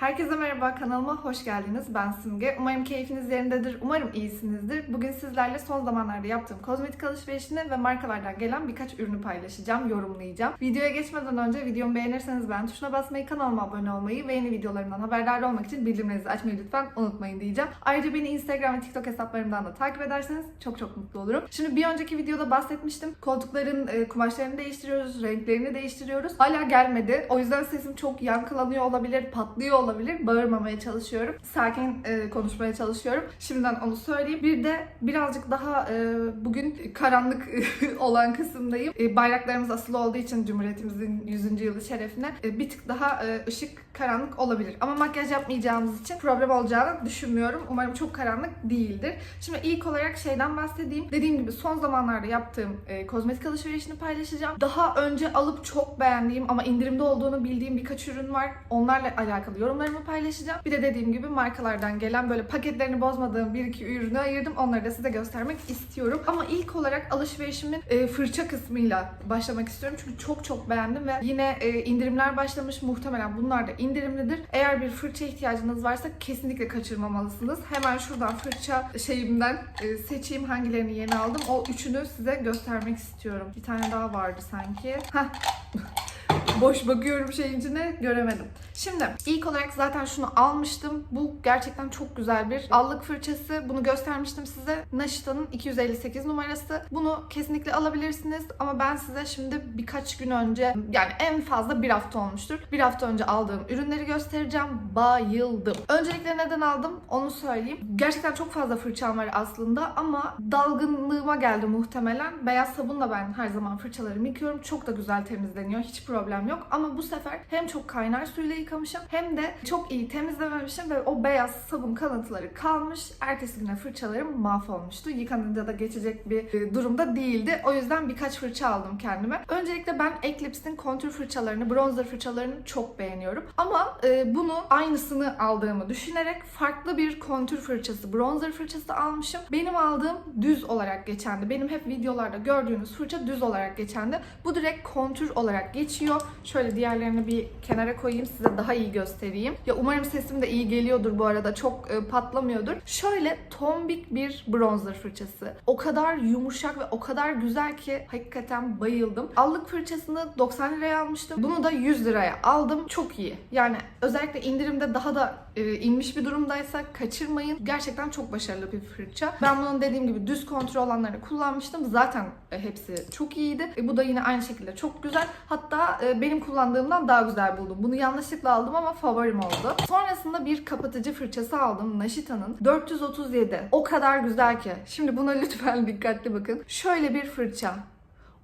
Herkese merhaba, kanalıma hoş geldiniz. Ben Simge. Umarım keyfiniz yerindedir, umarım iyisinizdir. Bugün sizlerle son zamanlarda yaptığım kozmetik alışverişini ve markalardan gelen birkaç ürünü paylaşacağım, yorumlayacağım. Videoya geçmeden önce videomu beğenirseniz beğen tuşuna basmayı, kanalıma abone olmayı ve yeni videolarımdan haberdar olmak için bildirimlerinizi açmayı lütfen unutmayın diyeceğim. Ayrıca beni Instagram ve TikTok hesaplarımdan da takip ederseniz çok çok mutlu olurum. Şimdi bir önceki videoda bahsetmiştim. Koltukların e, kumaşlarını değiştiriyoruz, renklerini değiştiriyoruz. Hala gelmedi. O yüzden sesim çok yankılanıyor olabilir, patlıyor olabilir. Bağırmamaya çalışıyorum. Sakin e, konuşmaya çalışıyorum. Şimdiden onu söyleyeyim. Bir de birazcık daha e, bugün karanlık olan kısımdayım. E, bayraklarımız asılı olduğu için Cumhuriyetimizin 100. yılı şerefine e, bir tık daha e, ışık karanlık olabilir. Ama makyaj yapmayacağımız için problem olacağını düşünmüyorum. Umarım çok karanlık değildir. Şimdi ilk olarak şeyden bahsedeyim. Dediğim gibi son zamanlarda yaptığım e, kozmetik alışverişini paylaşacağım. Daha önce alıp çok beğendiğim ama indirimde olduğunu bildiğim birkaç ürün var. Onlarla alakalı yorumlarımı paylaşacağım. Bir de dediğim gibi markalardan gelen böyle paketlerini bozmadığım bir iki ürünü ayırdım. Onları da size göstermek istiyorum. Ama ilk olarak alışverişimin e, fırça kısmıyla başlamak istiyorum. Çünkü çok çok beğendim ve yine e, indirimler başlamış. Muhtemelen bunlar da indirimlidir. Eğer bir fırça ihtiyacınız varsa kesinlikle kaçırmamalısınız. Hemen şuradan fırça şeyimden e, seçeyim hangilerini yeni aldım. O üçünü size göstermek istiyorum. Bir tane daha vardı sanki. Heh. Boş bakıyorum şeyin içine göremedim. Şimdi ilk olarak zaten şunu almıştım. Bu gerçekten çok güzel bir allık fırçası. Bunu göstermiştim size. Naşita'nın 258 numarası. Bunu kesinlikle alabilirsiniz ama ben size şimdi birkaç gün önce yani en fazla bir hafta olmuştur. Bir hafta önce aldığım ürünleri göstereceğim. Bayıldım. Öncelikle neden aldım onu söyleyeyim. Gerçekten çok fazla fırçam var aslında ama dalgınlığıma geldi muhtemelen. Beyaz sabunla ben her zaman fırçalarımı yıkıyorum. Çok da güzel temizleniyor. Hiç problem yok. Ama bu sefer hem çok kaynar suyla yıkamışım hem de çok iyi temizlememişim ve o beyaz sabun kalıntıları kalmış. Ertesi güne fırçalarım mahvolmuştu. Yıkanınca da geçecek bir e, durumda değildi. O yüzden birkaç fırça aldım kendime. Öncelikle ben Eclipse'in kontür fırçalarını, bronzer fırçalarını çok beğeniyorum. Ama e, bunu aynısını aldığımı düşünerek farklı bir kontür fırçası, bronzer fırçası almışım. Benim aldığım düz olarak geçendi. Benim hep videolarda gördüğünüz fırça düz olarak geçendi. Bu direkt kontür olarak geçiyor. Şöyle diğerlerini bir kenara koyayım size daha iyi göstereyim. Ya umarım sesim de iyi geliyordur bu arada. Çok e, patlamıyordur. Şöyle tombik bir bronzer fırçası. O kadar yumuşak ve o kadar güzel ki hakikaten bayıldım. Allık fırçasını 90 liraya almıştım. Bunu da 100 liraya aldım. Çok iyi. Yani özellikle indirimde daha da e, inmiş bir durumdaysa kaçırmayın. Gerçekten çok başarılı bir fırça. Ben bunun dediğim gibi düz kontrol olanlarını kullanmıştım. Zaten e, hepsi çok iyiydi. E, bu da yine aynı şekilde çok güzel. Hatta e, benim kullandığımdan daha güzel buldum. Bunu yanlışlıkla aldım ama favorim oldu. Sonrasında bir kapatıcı fırçası aldım. Naşita'nın 437. O kadar güzel ki. Şimdi buna lütfen dikkatli bakın. Şöyle bir fırça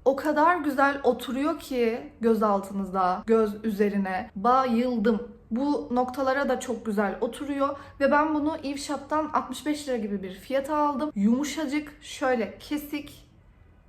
o kadar güzel oturuyor ki göz altınıza, göz üzerine. Bayıldım. Bu noktalara da çok güzel oturuyor ve ben bunu Eve Shop'tan 65 lira gibi bir fiyata aldım. Yumuşacık, şöyle kesik,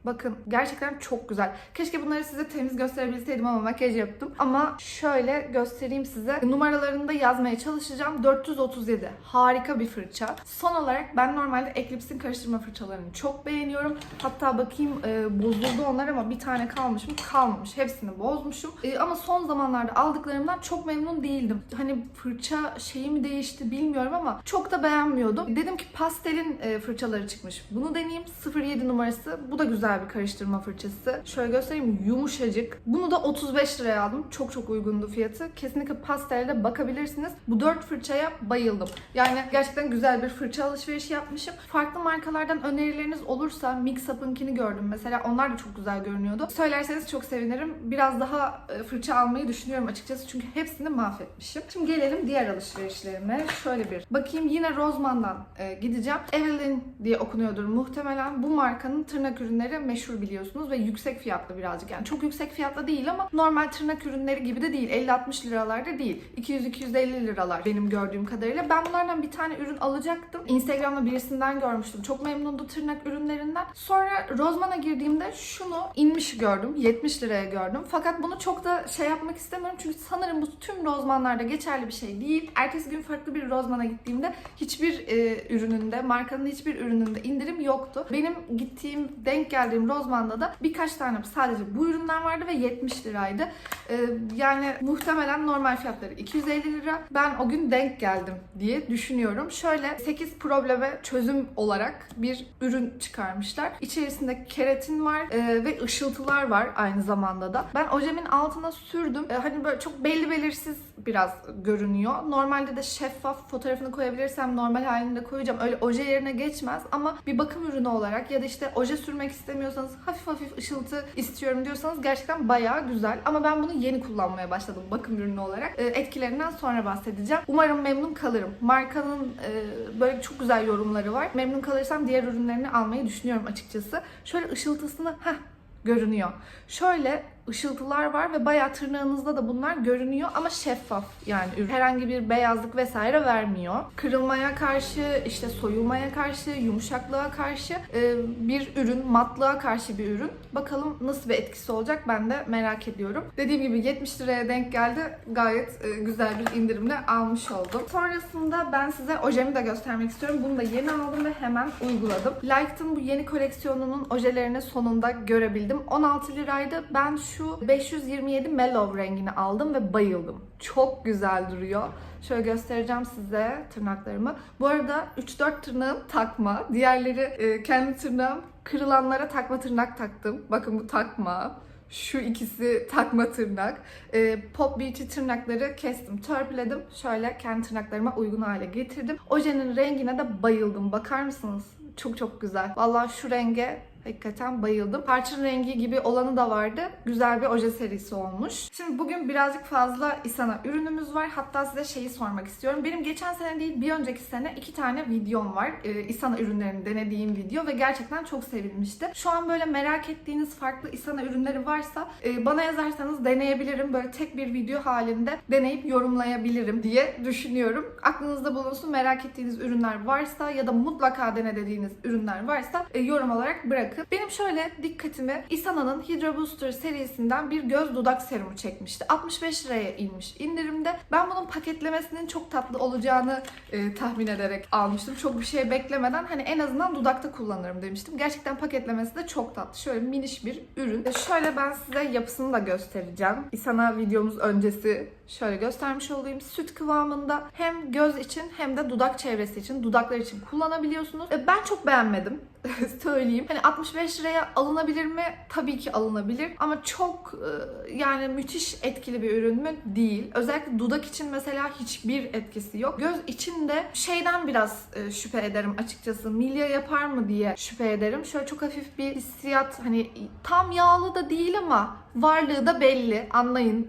Bakın gerçekten çok güzel. Keşke bunları size temiz gösterebilseydim ama makyaj yaptım. Ama şöyle göstereyim size. Numaralarını da yazmaya çalışacağım. 437. Harika bir fırça. Son olarak ben normalde Eclipse'in karıştırma fırçalarını çok beğeniyorum. Hatta bakayım e, bozuldu onlar ama bir tane kalmış mı? Kalmamış. Hepsini bozmuşum. E, ama son zamanlarda aldıklarımdan çok memnun değildim. Hani fırça şeyi mi değişti bilmiyorum ama çok da beğenmiyordum. Dedim ki pastelin e, fırçaları çıkmış. Bunu deneyeyim. 07 numarası. Bu da güzel bir karıştırma fırçası. Şöyle göstereyim yumuşacık. Bunu da 35 liraya aldım. Çok çok uygundu fiyatı. Kesinlikle pastelde bakabilirsiniz. Bu 4 fırçaya bayıldım. Yani gerçekten güzel bir fırça alışverişi yapmışım. Farklı markalardan önerileriniz olursa Mix Up'ınkini gördüm mesela. Onlar da çok güzel görünüyordu. Söylerseniz çok sevinirim. Biraz daha e, fırça almayı düşünüyorum açıkçası. Çünkü hepsini mahvetmişim. Şimdi gelelim diğer alışverişlerime. Şöyle bir bakayım. Yine Roseman'dan e, gideceğim. Evelyn diye okunuyordur muhtemelen. Bu markanın tırnak ürünleri meşhur biliyorsunuz ve yüksek fiyatlı birazcık. Yani çok yüksek fiyatlı değil ama normal tırnak ürünleri gibi de değil. 50-60 liralarda değil. 200-250 liralar benim gördüğüm kadarıyla. Ben bunlardan bir tane ürün alacaktım. Instagram'da birisinden görmüştüm. Çok memnundu tırnak ürünlerinden. Sonra Rozman'a girdiğimde şunu inmiş gördüm. 70 liraya gördüm. Fakat bunu çok da şey yapmak istemiyorum. Çünkü sanırım bu tüm Rozman'larda geçerli bir şey değil. Ertesi gün farklı bir Rozman'a gittiğimde hiçbir e, ürününde, markanın hiçbir ürününde indirim yoktu. Benim gittiğim denk geldi geldiğim Rozman'da da birkaç tane sadece bu ürünler vardı ve 70 liraydı. Ee, yani muhtemelen normal fiyatları 250 lira. Ben o gün denk geldim diye düşünüyorum. Şöyle 8 probleme çözüm olarak bir ürün çıkarmışlar. İçerisinde keratin var e, ve ışıltılar var aynı zamanda da. Ben ojemin altına sürdüm. E, hani böyle çok belli belirsiz biraz görünüyor. Normalde de şeffaf fotoğrafını koyabilirsem normal halinde koyacağım. Öyle oje yerine geçmez ama bir bakım ürünü olarak ya da işte oje sürmek istemiyorsanız hafif hafif ışıltı istiyorum diyorsanız gerçekten bayağı güzel. Ama ben bunu yeni kullanmaya başladım bakım ürünü olarak. E, etkilerinden sonra bahsedeceğim. Umarım memnun kalırım. Markanın e, böyle çok güzel yorumları var. Memnun kalırsam diğer ürünlerini almayı düşünüyorum açıkçası. Şöyle ışıltısını heh görünüyor. Şöyle ışıltılar var ve bayağı tırnağınızda da bunlar görünüyor ama şeffaf yani. Herhangi bir beyazlık vesaire vermiyor. Kırılmaya karşı, işte soyulmaya karşı, yumuşaklığa karşı e, bir ürün, matlığa karşı bir ürün. Bakalım nasıl bir etkisi olacak ben de merak ediyorum. Dediğim gibi 70 liraya denk geldi. Gayet e, güzel bir indirimle almış oldum. Sonrasında ben size ojemi de göstermek istiyorum. Bunu da yeni aldım ve hemen uyguladım. Light'ın bu yeni koleksiyonunun ojelerini sonunda görebildim. 16 liraydı. Ben şu 527 Mellow rengini aldım ve bayıldım. Çok güzel duruyor. Şöyle göstereceğim size tırnaklarımı. Bu arada 3-4 tırnağım takma. Diğerleri e, kendi tırnağım. Kırılanlara takma tırnak taktım. Bakın bu takma. Şu ikisi takma tırnak. E, Pop Beauty tırnakları kestim, törpüledim. Şöyle kendi tırnaklarıma uygun hale getirdim. Ojenin rengine de bayıldım. Bakar mısınız? Çok çok güzel. Vallahi şu renge Hakikaten bayıldım. Tarçın rengi gibi olanı da vardı. Güzel bir oje serisi olmuş. Şimdi bugün birazcık fazla Isana ürünümüz var. Hatta size şeyi sormak istiyorum. Benim geçen sene değil bir önceki sene iki tane videom var. Ee, Isana ürünlerini denediğim video ve gerçekten çok sevilmişti. Şu an böyle merak ettiğiniz farklı Isana ürünleri varsa e, bana yazarsanız deneyebilirim. Böyle tek bir video halinde deneyip yorumlayabilirim diye düşünüyorum. Aklınızda bulunsun merak ettiğiniz ürünler varsa ya da mutlaka dene dediğiniz ürünler varsa e, yorum olarak bırakın. Benim şöyle dikkatimi Isana'nın Hydra Booster serisinden bir göz dudak serumu çekmişti. 65 liraya inmiş indirimde. Ben bunun paketlemesinin çok tatlı olacağını e, tahmin ederek almıştım. Çok bir şey beklemeden hani en azından dudakta kullanırım demiştim. Gerçekten paketlemesi de çok tatlı. Şöyle miniş bir ürün. E, şöyle ben size yapısını da göstereceğim. Isana videomuz öncesi şöyle göstermiş olayım. Süt kıvamında hem göz için hem de dudak çevresi için, dudaklar için kullanabiliyorsunuz. E, Ben çok beğenmedim. söyleyeyim. Hani 65 liraya alınabilir mi? Tabii ki alınabilir. Ama çok e, yani müthiş etkili bir ürün mü? Değil. Özellikle dudak için mesela hiçbir etkisi yok. Göz için de şeyden biraz e, şüphe ederim açıkçası. Milya yapar mı diye şüphe ederim. Şöyle çok hafif bir hissiyat hani tam yağlı da değil ama varlığı da belli. Anlayın.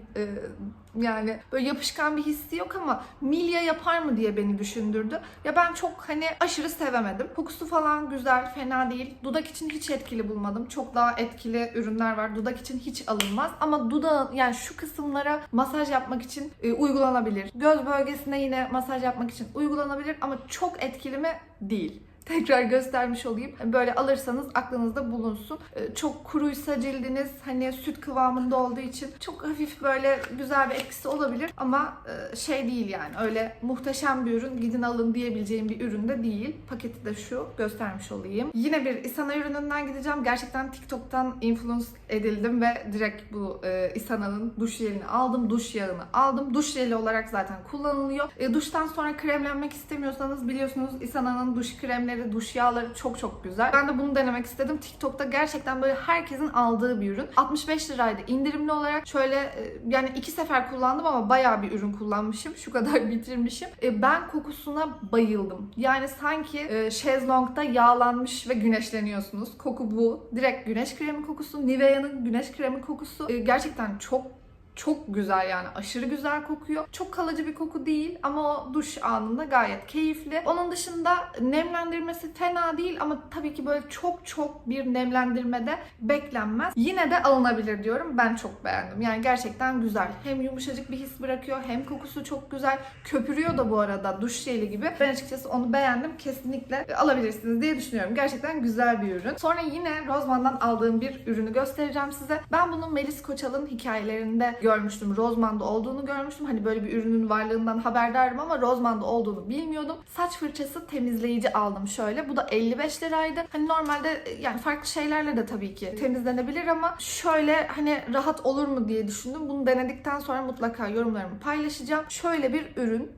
Yani böyle yapışkan bir hissi yok ama milya yapar mı diye beni düşündürdü. Ya ben çok hani aşırı sevemedim. Kokusu falan güzel, fena değil. Dudak için hiç etkili bulmadım. Çok daha etkili ürünler var. Dudak için hiç alınmaz. Ama dudağın yani şu kısımlara masaj yapmak için e, uygulanabilir. Göz bölgesine yine masaj yapmak için uygulanabilir ama çok etkili mi? Değil tekrar göstermiş olayım. Böyle alırsanız aklınızda bulunsun. Ee, Çok kuruysa cildiniz hani süt kıvamında olduğu için çok hafif böyle güzel bir etkisi olabilir ama e, şey değil yani öyle muhteşem bir ürün gidin alın diyebileceğim bir ürün de değil. Paketi de şu göstermiş olayım. Yine bir Isana ürününden gideceğim. Gerçekten TikTok'tan influence edildim ve direkt bu e, Isana'nın duş jelini aldım. Duş yağını aldım. Duş jeli olarak zaten kullanılıyor. E, duştan sonra kremlenmek istemiyorsanız biliyorsunuz Isana'nın duş kremleri, duş yağları çok çok güzel. Ben de bunu denemek istedim. TikTok'ta gerçekten böyle herkesin aldığı bir ürün. 65 liraydı indirimli olarak. Şöyle e, yani iki sefer kullandım ama bayağı bir ürün kullanmışım. Şu kadar bitirmişim. E, ben kokusuna bayıldım. Yani sanki e, şezlongda yağlanmış ve güneşleniyorsunuz. Koku bu. Direkt güneş kremi kokusu. Nivea'nın güneş kremi kokusu. Gerçekten çok çok güzel yani aşırı güzel kokuyor. Çok kalıcı bir koku değil ama o duş anında gayet keyifli. Onun dışında nemlendirmesi fena değil ama tabii ki böyle çok çok bir nemlendirmede beklenmez. Yine de alınabilir diyorum. Ben çok beğendim. Yani gerçekten güzel. Hem yumuşacık bir his bırakıyor hem kokusu çok güzel. Köpürüyor da bu arada duş jeli gibi. Ben açıkçası onu beğendim. Kesinlikle alabilirsiniz diye düşünüyorum. Gerçekten güzel bir ürün. Sonra yine Rozman'dan aldığım bir ürünü göstereceğim size. Ben bunu Melis Koçal'ın hikayelerinde görmüştüm. Rozman'da olduğunu görmüştüm. Hani böyle bir ürünün varlığından haberdarım ama Rozman'da olduğunu bilmiyordum. Saç fırçası temizleyici aldım şöyle. Bu da 55 liraydı. Hani normalde e, yani farklı şeylerle de tabii ki temizlenebilir ama şöyle hani rahat olur mu diye düşündüm. Bunu denedikten sonra mutlaka yorumlarımı paylaşacağım. Şöyle bir ürün.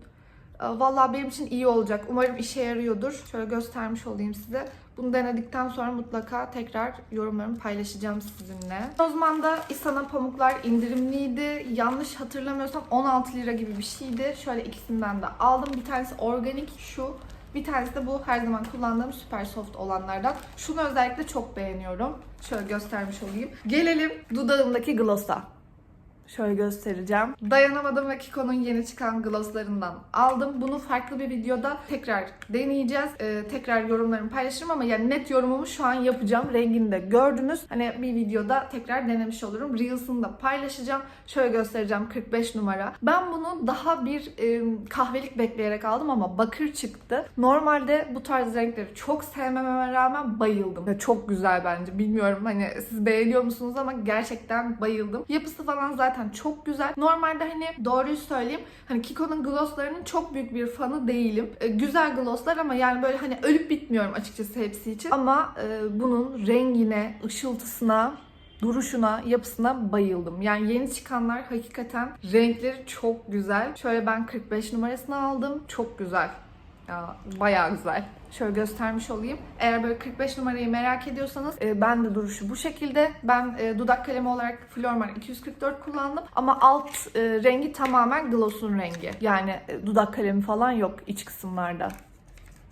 Ee, Vallahi benim için iyi olacak. Umarım işe yarıyordur. Şöyle göstermiş olayım size. Bunu denedikten sonra mutlaka tekrar yorumlarımı paylaşacağım sizinle. Rozman'da İsana pamuklar indirimliydi. Yanlış hatırlamıyorsam 16 lira gibi bir şeydi. Şöyle ikisinden de aldım. Bir tanesi organik şu. Bir tanesi de bu her zaman kullandığım super soft olanlardan. Şunu özellikle çok beğeniyorum. Şöyle göstermiş olayım. Gelelim dudağımdaki gloss'a. Şöyle göstereceğim. Dayanamadım ve Kiko'nun yeni çıkan glosslarından aldım. Bunu farklı bir videoda tekrar deneyeceğiz. Ee, tekrar yorumlarımı paylaşırım ama yani net yorumumu şu an yapacağım. Rengini de gördünüz. Hani bir videoda tekrar denemiş olurum. Reels'ını da paylaşacağım. Şöyle göstereceğim 45 numara. Ben bunu daha bir e, kahvelik bekleyerek aldım ama bakır çıktı. Normalde bu tarz renkleri çok sevmememe rağmen bayıldım. Ya Çok güzel bence. Bilmiyorum hani siz beğeniyor musunuz ama gerçekten bayıldım. Yapısı falan zaten çok güzel. Normalde hani doğruyu söyleyeyim. Hani Kiko'nun glosslarının çok büyük bir fanı değilim. E, güzel glosslar ama yani böyle hani ölüp bitmiyorum açıkçası hepsi için. Ama e, bunun rengine, ışıltısına duruşuna, yapısına bayıldım. Yani yeni çıkanlar hakikaten renkleri çok güzel. Şöyle ben 45 numarasını aldım. Çok güzel. Ya bayağı güzel. Şöyle göstermiş olayım. Eğer böyle 45 numarayı merak ediyorsanız e, ben de duruşu bu şekilde. Ben e, dudak kalemi olarak Flormar 244 kullandım. Ama alt e, rengi tamamen gloss'un rengi. Yani e, dudak kalemi falan yok iç kısımlarda.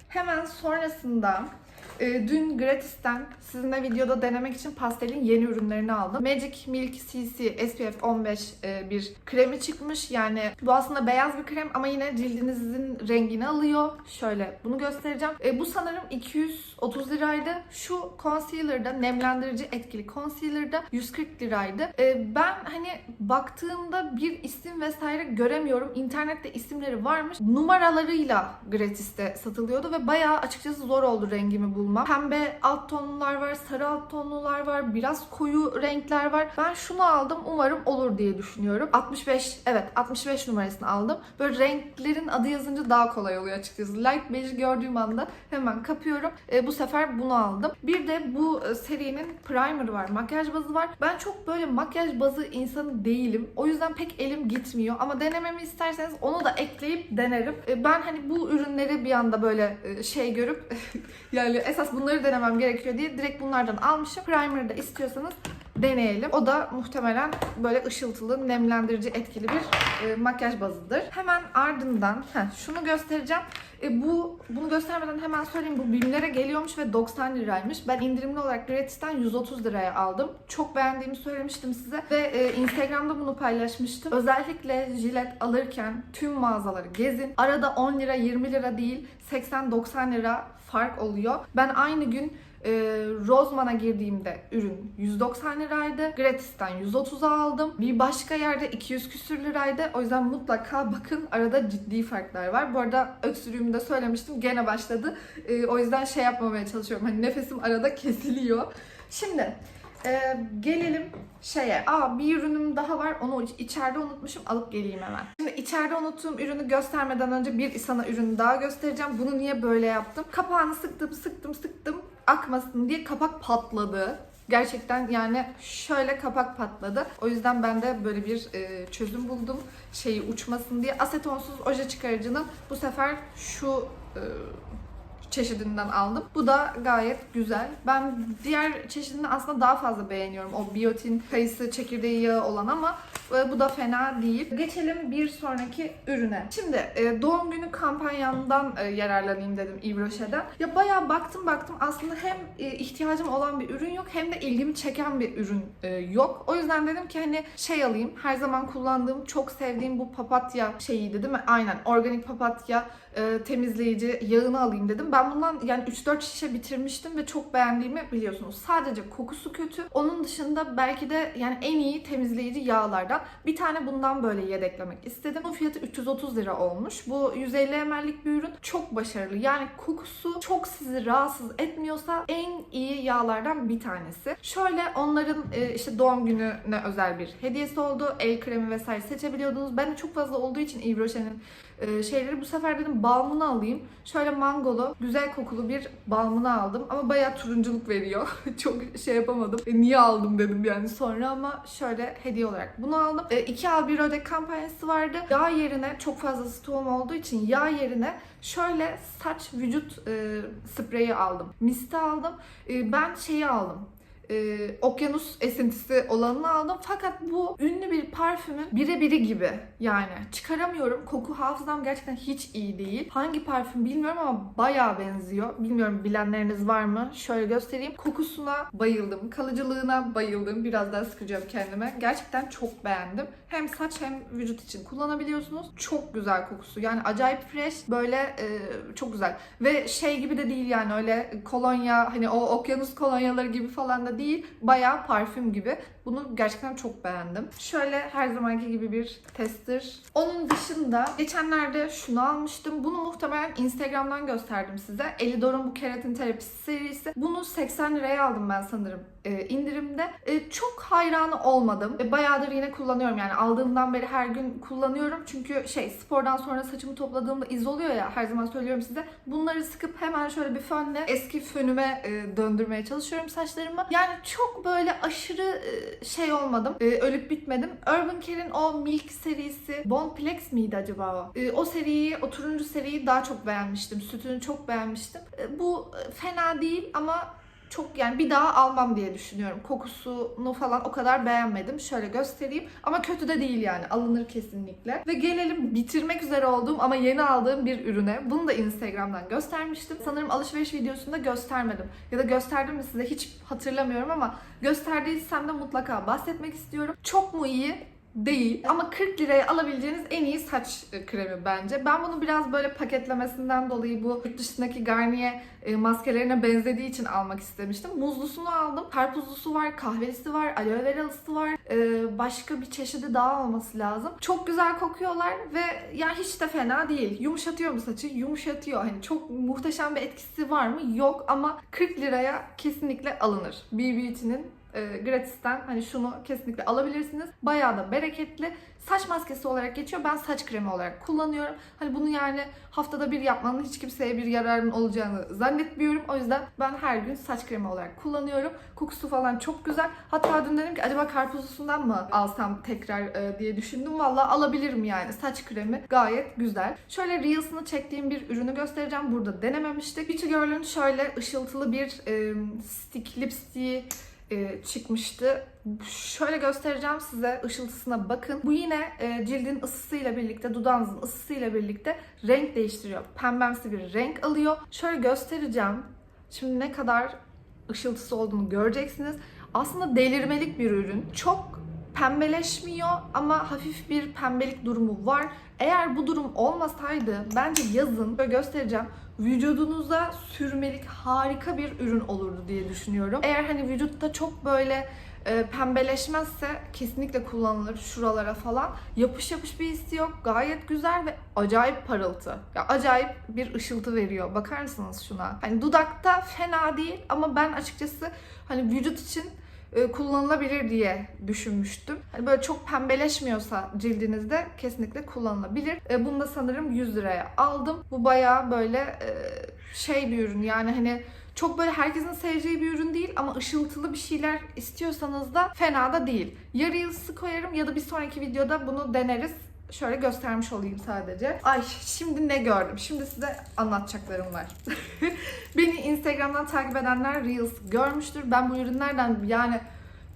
Hemen sonrasında dün Gratis'ten sizinle videoda denemek için pastelin yeni ürünlerini aldım. Magic Milk CC SPF 15 e, bir kremi çıkmış. Yani bu aslında beyaz bir krem ama yine cildinizin rengini alıyor. Şöyle bunu göstereceğim. E, bu sanırım 230 liraydı. Şu concealer'da nemlendirici etkili concealer'da 140 liraydı. E, ben hani baktığımda bir isim vesaire göremiyorum. İnternette isimleri varmış. Numaralarıyla Gratis'te satılıyordu ve bayağı açıkçası zor oldu rengimi bulmam. Pembe alt tonlular var, sarı alt tonlular var, biraz koyu renkler var. Ben şunu aldım. Umarım olur diye düşünüyorum. 65, evet 65 numarasını aldım. Böyle renklerin adı yazınca daha kolay oluyor açıkçası. Light beige gördüğüm anda hemen kapıyorum. E, bu sefer bunu aldım. Bir de bu e, serinin primer'ı var, makyaj bazı var. Ben çok böyle makyaj bazı insanı değilim. O yüzden pek elim gitmiyor. Ama denememi isterseniz onu da ekleyip denerim. E, ben hani bu ürünleri bir anda böyle e, şey görüp yani esas bunları denemem gerekiyor diye direkt bunlardan almışım. Primer'ı da istiyorsanız deneyelim. O da muhtemelen böyle ışıltılı, nemlendirici etkili bir e, makyaj bazıdır. Hemen ardından heh, şunu göstereceğim. E, bu bunu göstermeden hemen söyleyeyim. Bu BİM'lere geliyormuş ve 90 liraymış. Ben indirimli olarak Gratis'ten 130 liraya aldım. Çok beğendiğimi söylemiştim size ve e, Instagram'da bunu paylaşmıştım. Özellikle jilet alırken tüm mağazaları gezin. Arada 10 lira, 20 lira değil 80-90 lira fark oluyor. Ben aynı gün e, Rozman'a girdiğimde ürün 190 liraydı. Gratis'ten 130'a aldım. Bir başka yerde 200 küsür liraydı. O yüzden mutlaka bakın arada ciddi farklar var. Bu arada öksürüğümü de söylemiştim. Gene başladı. E, o yüzden şey yapmamaya çalışıyorum. Hani nefesim arada kesiliyor. Şimdi e, gelelim şeye. Aa bir ürünüm daha var. Onu içeride unutmuşum. Alıp geleyim hemen. Şimdi içeride unuttuğum ürünü göstermeden önce bir sana ürünü daha göstereceğim. Bunu niye böyle yaptım? Kapağını sıktım, sıktım, sıktım. Akmasın diye kapak patladı. Gerçekten yani şöyle kapak patladı. O yüzden ben de böyle bir e, çözüm buldum. Şeyi uçmasın diye. Asetonsuz oje çıkarıcının bu sefer şu e, çeşidinden aldım. Bu da gayet güzel. Ben diğer çeşidini aslında daha fazla beğeniyorum. O biyotin, kayısı, çekirdeği yağı olan ama e, bu da fena değil. Geçelim bir sonraki ürüne. Şimdi e, doğum günü kampanyamdan e, yararlanayım dedim Yves Rocher'den. Ya bayağı baktım baktım aslında hem ihtiyacım olan bir ürün yok hem de ilgimi çeken bir ürün yok. O yüzden dedim ki hani şey alayım. Her zaman kullandığım, çok sevdiğim bu papatya şeyiydi değil mi? Aynen organik papatya temizleyici yağını alayım dedim. Ben ben bundan yani 3-4 şişe bitirmiştim ve çok beğendiğimi biliyorsunuz. Sadece kokusu kötü. Onun dışında belki de yani en iyi temizleyici yağlardan bir tane bundan böyle yedeklemek istedim. Bunun fiyatı 330 lira olmuş. Bu 150 ml'lik bir ürün. Çok başarılı. Yani kokusu çok sizi rahatsız etmiyorsa en iyi yağlardan bir tanesi. Şöyle onların e, işte doğum gününe özel bir hediyesi oldu. El kremi vesaire seçebiliyordunuz. Ben de çok fazla olduğu için Yves Rocher'in e, şeyleri bu sefer dedim balmını alayım. Şöyle mangolu, güzel kokulu bir balmını aldım. Ama bayağı turunculuk veriyor. çok şey yapamadım. E, niye aldım dedim yani sonra ama şöyle hediye olarak bunu aldım. E, iki al bir öde kampanyası vardı. Yağ yerine çok fazla stoğum olduğu için yağ yerine şöyle saç vücut e, spreyi aldım. Mist aldım. E, ben şeyi aldım e, okyanus esintisi olanını aldım. Fakat bu ünlü bir parfümün birebiri gibi. Yani çıkaramıyorum. Koku hafızam gerçekten hiç iyi değil. Hangi parfüm bilmiyorum ama bayağı benziyor. Bilmiyorum bilenleriniz var mı? Şöyle göstereyim. Kokusuna bayıldım. Kalıcılığına bayıldım. Biraz daha sıkacağım kendime. Gerçekten çok beğendim. Hem saç hem vücut için kullanabiliyorsunuz. Çok güzel kokusu. Yani acayip fresh. Böyle e, çok güzel. Ve şey gibi de değil yani öyle kolonya hani o okyanus kolonyaları gibi falan da değil. Bayağı parfüm gibi. Bunu gerçekten çok beğendim. Şöyle her zamanki gibi bir tester. Onun dışında geçenlerde şunu almıştım. Bunu muhtemelen Instagram'dan gösterdim size. Elidor'un bu keratin terapisi serisi. Bunu 80 liraya aldım ben sanırım e, indirimde. E, çok hayranı olmadım. E, bayağıdır yine kullanıyorum yani aldığımdan beri her gün kullanıyorum. Çünkü şey spordan sonra saçımı topladığımda iz oluyor ya her zaman söylüyorum size. Bunları sıkıp hemen şöyle bir fönle eski fönüme e, döndürmeye çalışıyorum saçlarımı. Yani çok böyle aşırı e, şey olmadım. E, ölüp bitmedim. Urban Care'in o Milk serisi Bonplex miydi acaba o? E, o seriyi, o turuncu seriyi daha çok beğenmiştim. Sütünü çok beğenmiştim. Bu fena değil ama çok yani bir daha almam diye düşünüyorum. Kokusunu falan o kadar beğenmedim. Şöyle göstereyim. Ama kötü de değil yani. Alınır kesinlikle. Ve gelelim bitirmek üzere olduğum ama yeni aldığım bir ürüne. Bunu da Instagram'dan göstermiştim. Sanırım alışveriş videosunda göstermedim. Ya da gösterdim mi size hiç hatırlamıyorum ama gösterdiysem de mutlaka bahsetmek istiyorum. Çok mu iyi? Değil ama 40 liraya alabileceğiniz en iyi saç e, kremi bence. Ben bunu biraz böyle paketlemesinden dolayı bu yurt dışındaki Garnier e, maskelerine benzediği için almak istemiştim. Muzlusunu aldım. Karpuzlusu var, kahvelisi var, aloe veralısı var. E, başka bir çeşidi daha olması lazım. Çok güzel kokuyorlar ve yani hiç de fena değil. Yumuşatıyor mu saçı? Yumuşatıyor. Hani çok muhteşem bir etkisi var mı? Yok ama 40 liraya kesinlikle alınır. BBT'nin e, gratisten hani şunu kesinlikle alabilirsiniz. Bayağı da bereketli. Saç maskesi olarak geçiyor. Ben saç kremi olarak kullanıyorum. Hani bunu yani haftada bir yapmanın hiç kimseye bir yararın olacağını zannetmiyorum. O yüzden ben her gün saç kremi olarak kullanıyorum. Kokusu falan çok güzel. Hatta dün dedim ki acaba karpuzlusundan mı alsam tekrar e, diye düşündüm. Valla alabilirim yani. Saç kremi gayet güzel. Şöyle Reels'ını çektiğim bir ürünü göstereceğim. Burada denememiştik. Beauty Girl'ün şöyle ışıltılı bir e, stick lipstick'i e, çıkmıştı. Şöyle göstereceğim size ışıltısına bakın. Bu yine e, cildin ısısıyla birlikte, dudağınızın ısısıyla birlikte renk değiştiriyor. Pembemsi bir renk alıyor. Şöyle göstereceğim. Şimdi ne kadar ışıltısı olduğunu göreceksiniz. Aslında delirmelik bir ürün. Çok pembeleşmiyor ama hafif bir pembelik durumu var. Eğer bu durum olmasaydı bence yazın böyle göstereceğim vücudunuza sürmelik harika bir ürün olurdu diye düşünüyorum. Eğer hani vücutta çok böyle e, pembeleşmezse kesinlikle kullanılır şuralara falan. Yapış yapış bir hissi yok. Gayet güzel ve acayip parıltı. Ya acayip bir ışıltı veriyor. Bakar mısınız şuna? Hani dudakta fena değil ama ben açıkçası hani vücut için kullanılabilir diye düşünmüştüm. Hani böyle çok pembeleşmiyorsa cildinizde kesinlikle kullanılabilir. E, bunu da sanırım 100 liraya aldım. Bu bayağı böyle e, şey bir ürün yani hani çok böyle herkesin seveceği bir ürün değil ama ışıltılı bir şeyler istiyorsanız da fena da değil. Ya Reels'ı koyarım ya da bir sonraki videoda bunu deneriz. Şöyle göstermiş olayım sadece. Ay şimdi ne gördüm? Şimdi size anlatacaklarım var. Beni Instagram'dan takip edenler Reels görmüştür. Ben bu ürünlerden yani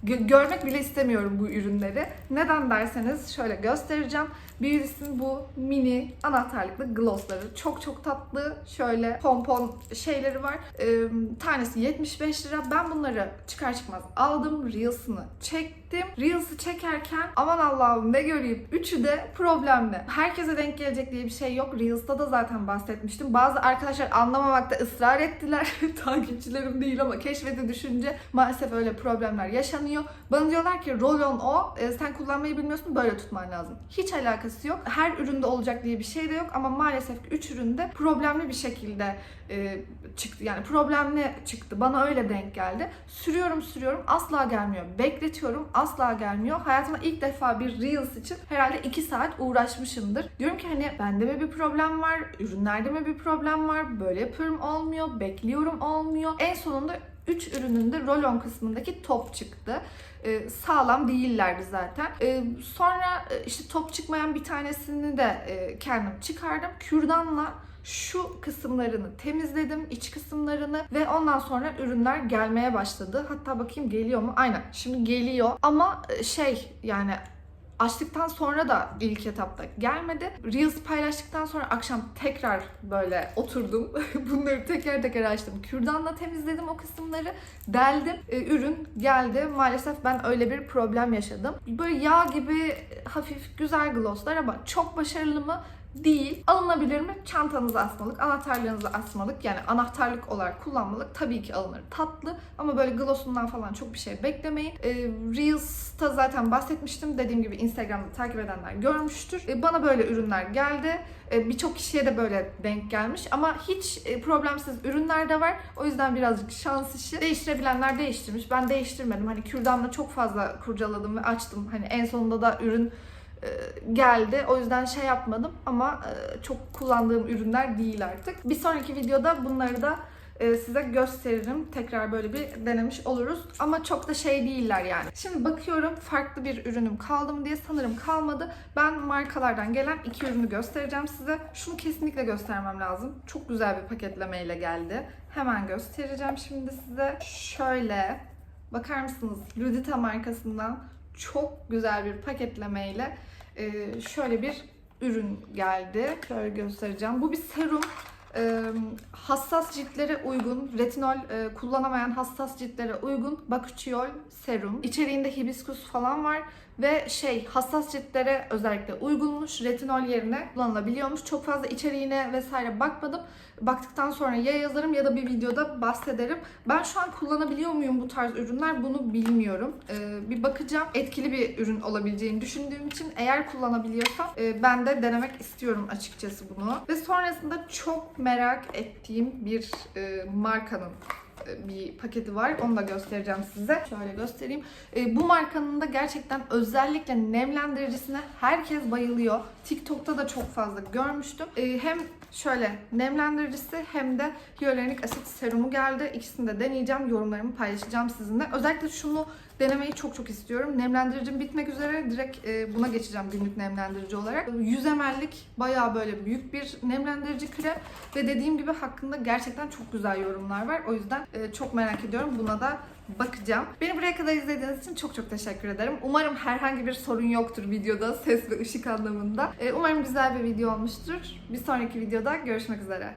gö- görmek bile istemiyorum bu ürünleri. Neden derseniz şöyle göstereceğim. Birisinin bu mini anahtarlıklı glossları. Çok çok tatlı. Şöyle pompon şeyleri var. Ee, tanesi 75 lira. Ben bunları çıkar çıkmaz aldım. Reels'ını çektim. Reels'ı çekerken aman Allah'ım ne göreyim. Üçü de problemli. Herkese denk gelecek diye bir şey yok. Reels'ta da zaten bahsetmiştim. Bazı arkadaşlar anlamamakta ısrar ettiler. Takipçilerim değil ama keşfete düşünce maalesef öyle problemler yaşanıyor. Bana diyorlar ki roll-on o. e, sen kullanmayı bilmiyorsun böyle tutman lazım. Hiç alakası yok. Her üründe olacak diye bir şey de yok ama maalesef ki 3 üründe problemli bir şekilde e, çıktı. Yani problemli çıktı. Bana öyle denk geldi. Sürüyorum sürüyorum asla gelmiyor. Bekletiyorum asla gelmiyor. Hayatımda ilk defa bir Reels için herhalde 2 saat uğraşmışımdır. Diyorum ki hani bende mi bir problem var? Ürünlerde mi bir problem var? Böyle yapıyorum olmuyor. Bekliyorum olmuyor. En sonunda 3 ürünün de roll-on kısmındaki top çıktı. Ee, sağlam değillerdi zaten. Ee, sonra e, işte top çıkmayan bir tanesini de e, kendim çıkardım. Kürdanla şu kısımlarını temizledim, iç kısımlarını ve ondan sonra ürünler gelmeye başladı. Hatta bakayım geliyor mu? Aynen. Şimdi geliyor. Ama e, şey yani açtıktan sonra da ilk etapta gelmedi. Reels paylaştıktan sonra akşam tekrar böyle oturdum. Bunları teker teker açtım. Kürdanla temizledim o kısımları. Deldim. E, ürün geldi. Maalesef ben öyle bir problem yaşadım. Böyle yağ gibi hafif güzel glosslar ama çok başarılı mı? Değil. Alınabilir mi? Çantanıza asmalık, anahtarlarınıza asmalık. Yani anahtarlık olarak kullanmalık tabii ki alınır. Tatlı ama böyle glossundan falan çok bir şey beklemeyin. Ee, Reels'ta zaten bahsetmiştim. Dediğim gibi Instagram'da takip edenler görmüştür. Ee, bana böyle ürünler geldi. Ee, Birçok kişiye de böyle denk gelmiş. Ama hiç e, problemsiz ürünler de var. O yüzden birazcık şans işi. Değiştirebilenler değiştirmiş. Ben değiştirmedim. Hani kürdanla çok fazla kurcaladım ve açtım. Hani en sonunda da ürün e, geldi. O yüzden şey yapmadım ama e, çok kullandığım ürünler değil artık. Bir sonraki videoda bunları da e, size gösteririm. Tekrar böyle bir denemiş oluruz. Ama çok da şey değiller yani. Şimdi bakıyorum farklı bir ürünüm kaldı mı diye sanırım kalmadı. Ben markalardan gelen iki ürünü göstereceğim size. Şunu kesinlikle göstermem lazım. Çok güzel bir paketlemeyle geldi. Hemen göstereceğim şimdi size. Şöyle bakar mısınız? Ludita markasından çok güzel bir paketlemeyle e, şöyle bir ürün geldi. Şöyle göstereceğim. Bu bir serum. Hassas ciltlere uygun, retinol kullanamayan hassas ciltlere uygun baküçiyol serum. İçeriğinde hibiskus falan var ve şey hassas ciltlere özellikle uygunmuş. Retinol yerine kullanılabiliyormuş. Çok fazla içeriğine vesaire bakmadım. Baktıktan sonra ya yazarım ya da bir videoda bahsederim. Ben şu an kullanabiliyor muyum bu tarz ürünler bunu bilmiyorum. Ee, bir bakacağım. Etkili bir ürün olabileceğini düşündüğüm için eğer kullanabiliyorsam e, ben de denemek istiyorum açıkçası bunu. Ve sonrasında çok merak ettiğim bir e, markanın bir paketi var. Onu da göstereceğim size. Şöyle göstereyim. E, bu markanın da gerçekten özellikle nemlendiricisine herkes bayılıyor. TikTok'ta da çok fazla görmüştüm. E, hem şöyle nemlendiricisi hem de hyaluronik asit serumu geldi. İkisini de deneyeceğim. Yorumlarımı paylaşacağım sizinle. Özellikle şunu denemeyi çok çok istiyorum. Nemlendiricim bitmek üzere. Direkt e, buna geçeceğim günlük nemlendirici olarak. 100 ml'lik bayağı böyle büyük bir nemlendirici krem ve dediğim gibi hakkında gerçekten çok güzel yorumlar var. O yüzden e, çok merak ediyorum. Buna da bakacağım. Beni buraya kadar izlediğiniz için çok çok teşekkür ederim. Umarım herhangi bir sorun yoktur videoda ses ve ışık anlamında. E, umarım güzel bir video olmuştur. Bir sonraki videoda görüşmek üzere.